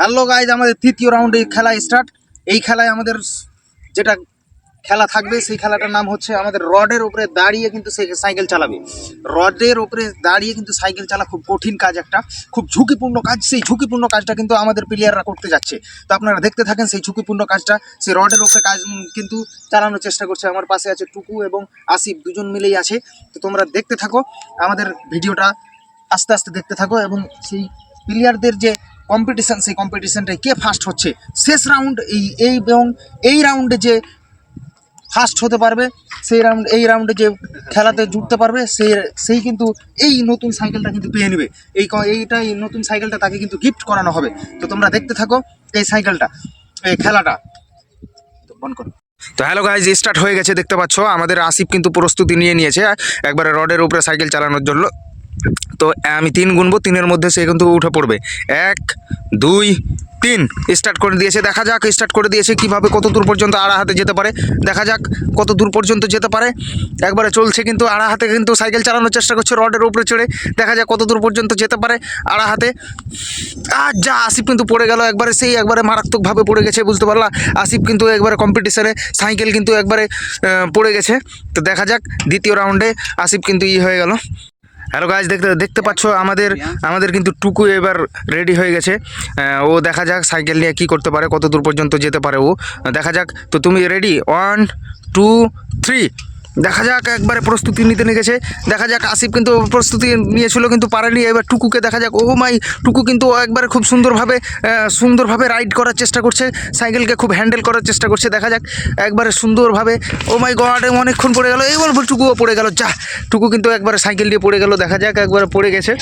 Hello guys আমাদের তৃতীয় রাউন্ডে খেলা স্টার্ট এই খেলায় আমাদের যেটা খেলা থাকবে, সেই খেলাটার নাম হচ্ছে আমাদের রডের উপরে দাঁড়িয়ে কিন্তু সাইকেল চালাবে। রডের উপরে দাঁড়িয়ে কিন্তু সাইকেল চালা খুব কঠিন কাজ একটা, খুব ঝুঁকিপূর্ণ কাজ। সেই ঝুঁকিপূর্ণ কাজটা কিন্তু আমাদের প্লেয়াররা করতে যাচ্ছে। তো আপনারা দেখতে থাকেন সেই ঝুঁকিপূর্ণ কাজটা। সেই রডের উপরে কাজ কিন্তু চালানোর চেষ্টা করছে। আমার পাশে আছে টুকু এবং আসিফ, দুজন মিলেই আছে। তো তোমরা দেখতে থাকো। আমাদের ভিডিওটা আস্তে আস্তে দেখতে থাকো এবং সেই প্লেয়ারদের যে কম্পিটিশন সেই কম্পিটিশনটায় কে ফার্স্ট হচ্ছে? শেষ রাউন্ড এই এই এবং এই রাউন্ডে যে ফার্স্ট হতে পারবে, সেই রাউন্ড এই রাউন্ডে যে খেলাতে জুটতে পারবে সেই সেই কিন্তু এই নতুন সাইকেলটা কিন্তু পেয়ে নেবে। এই এইটা, এই নতুন সাইকেলটা তাকে কিন্তু গিফট করানো হবে। তো তোমরা দেখতে থাকো এই সাইকেলটা এই খেলাটা। তো বন্ধ করো। তো হ্যালো গাইজ স্টার্ট হয়ে গেছে, দেখতে পাচ্ছ। আমাদের আসিফ কিন্তু প্রস্তুতি নিয়ে নিয়েছে, একবারে রডের উপরে সাইকেল চালানোর জন্য। তো আমি তিন গুনবো, তিনের মধ্যে সে কিন্তু উঠে পড়বে। এক, দুই, তিন। স্টার্ট করে দিয়েছে, দেখা যাক স্টার্ট করে দিয়েছে কীভাবে কত দূর পর্যন্ত আড়া হাতে যেতে পারে। দেখা যাক কত দূর পর্যন্ত যেতে পারে। একবারে চলছে কিন্তু আড়া হাতে কিন্তু সাইকেল চালানোর চেষ্টা করছে রডের উপরে চড়ে। দেখা যাক কত দূর পর্যন্ত যেতে পারে আড়া হাতে। আর যা, আসিফ কিন্তু পড়ে গেল একবারে, সেই একবারে মারাত্মকভাবে পড়ে গেছে, বুঝতে পারলা? আসিফ কিন্তু একবারে কম্পিটিশনে সাইকেল কিন্তু একবারে পড়ে গেছে। তো দেখা যাক, দ্বিতীয় রাউন্ডে আসিফ কিন্তু ই হয়ে গেল। হ্যালো গাছ দেখতে দেখতে পাচ্ছ আমাদের আমাদের কিন্তু টুকু এবার রেডি হয়ে গেছে। ও দেখা যাক সাইকেল নিয়ে কী করতে পারে, কত দূর পর্যন্ত যেতে পারে ও। দেখা যাক, তো তুমি রেডি ওয়ান টু থ্রি দেখা যাক, একবারে প্রস্তুতি নিতে নিয়েছে দেখা যাক, আসিফ কিন্তু প্রস্তুতি নিয়েছিল, কিন্তু পারেনি। এবার টুকুকে দেখা যাক। ও মাই, টুকু কিন্তু একবারে খুব সুন্দরভাবে সুন্দরভাবে রাইড করার চেষ্টা করছে। সাইকেলকে খুব হ্যান্ডেল করার চেষ্টা করছে। দেখা যাক, একবারে সুন্দরভাবে, ও মাই গড অনেকক্ষণ পড়ে গেল। এইবার টুকুও পড়ে গেল। যা, টুকু কিন্তু একবারে সাইকেল দিয়ে পড়ে গেল। দেখা যাক, একবারে পড়ে গেছে।